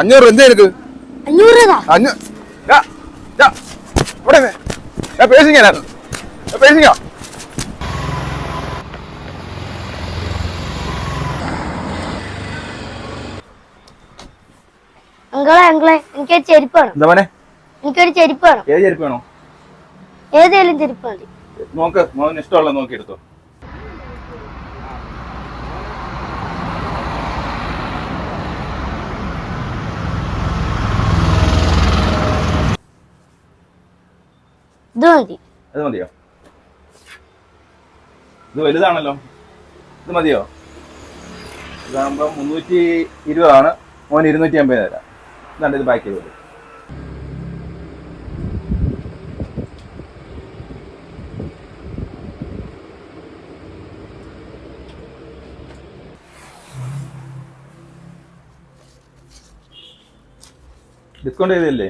അഞ്ഞൂറ്. എന്ത് എനിക്ക് ഇവിടെ. ഞാൻ പേഴ്സിങ്ങാണ് പേഴ്സിങ്ങാ അങ്കളെ അങ്കളെ എനിക്കൊരു ചെരുപ്പ് വേണം. എന്താ മോനെ? എനിക്കൊരു ചെരുപ്പ് വേണം. ഏത് ചെരുപ്പ് വേണോ? ഏതേലും ചെരുപ്പ് മതി. നോക്ക് ഇഷ്ടമുള്ള നോക്കി എടുത്തോ ഇത് മതി അത് മതിയോ? ഇത് വലുതാണല്ലോ. ഇത് മതിയോ? ഇതാകുമ്പോൾ മുന്നൂറ്റി ഇരുപതാണ്. മോൻ ഇരുന്നൂറ്റി അമ്പത് തരാം. ഇതാണ്ട് ഇത് ബാക്കി ചെയ്തത് ഡിസ്കൗണ്ട് ചെയ്തില്ലേ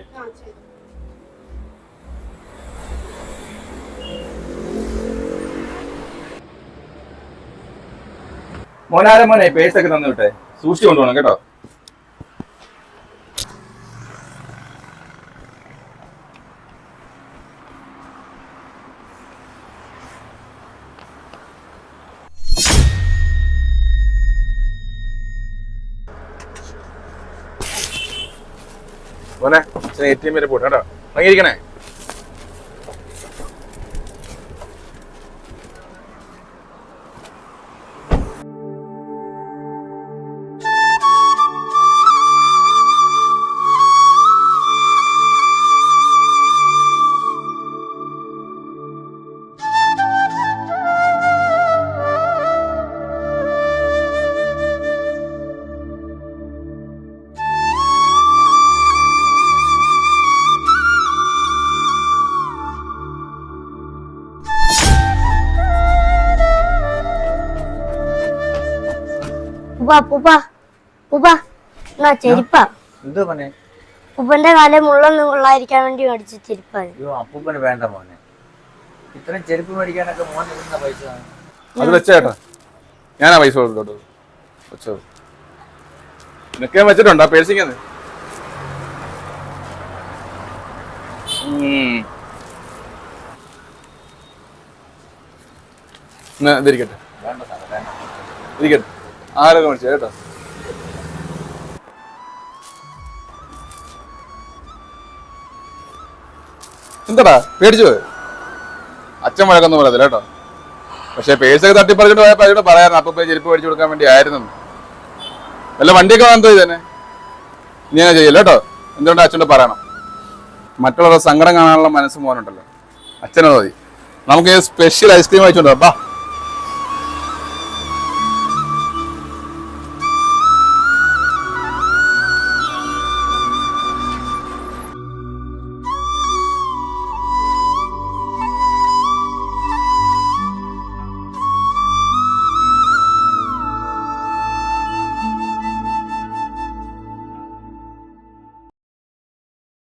മോനാരെ മോനെ പേഴ്സ് ഒക്കെ തന്നു വിട്ടെ. സൂക്ഷിച്ചു കൊണ്ടുപോകണം കേട്ടോ. മോനെ എ ടി എം വരെ പോട്ടെ കേട്ടോ. ഭംഗിയിരിക്കണേ ഉപ്പ ഉപ്പ ഉപ്പ. എന്നാ ചെരുപ്പാ? എന്തോ മോനെ? ഉപ്പന്റെ കാലം മുള്ളൊന്നും കൊള്ളാതിരിക്കാൻ വേണ്ടി മേടിച്ച ചെരുപ്പാണ്. അയ്യോ അപ്പൂപ്പന് വേണ്ട മോനെ. ഇത്രയും ചെരുപ്പ് മേടിക്കാനൊക്കെ മോൻ ഇരുന്ന പൈസ അത് വെച്ചേട്ടാ ഞാനാ പൈസ കൊടുത്തോട്ട് വെച്ചോ. നിനക്ക് ഞാൻ വെച്ചിട്ടുണ്ടോ പേഴ്സിങ്ങന്ന് ഇരിക്കട്ടെ ഇരിക്കട്ടെ ആരൊക്കെ മേടിച്ചു കേട്ടോ. എന്താടാ? പേടിച്ചു? അച്ഛൻ വഴക്കൊന്നും പറയത്തില്ല കേട്ടോ. പക്ഷെ പേഴ്സൊക്കെ തട്ടിപ്പറിച്ചിട്ട് പോയപ്പോ അതിനോട് പറയാറുണ്ട് അപ്പൊ പോയി ചെരുപ്പ് മേടിച്ചു കൊടുക്കാൻ വേണ്ടി ആയിരുന്നു. വല്ല വണ്ടിയൊക്കെ വാങ്ങത്തോ ഇതന്നെ ഇനി ഞാൻ ചെയ്യല്ലോ കേട്ടോ? എന്തുകൊണ്ട് അച്ഛനോട് പറയണം? മറ്റുള്ളവരുടെ സങ്കടം കാണാനുള്ള മനസ്സ് മോനുണ്ടല്ലോ. അച്ഛനത് മതി. നമുക്ക് സ്പെഷ്യൽ ഐസ്ക്രീം വായിച്ചോണ്ടോ ബാ.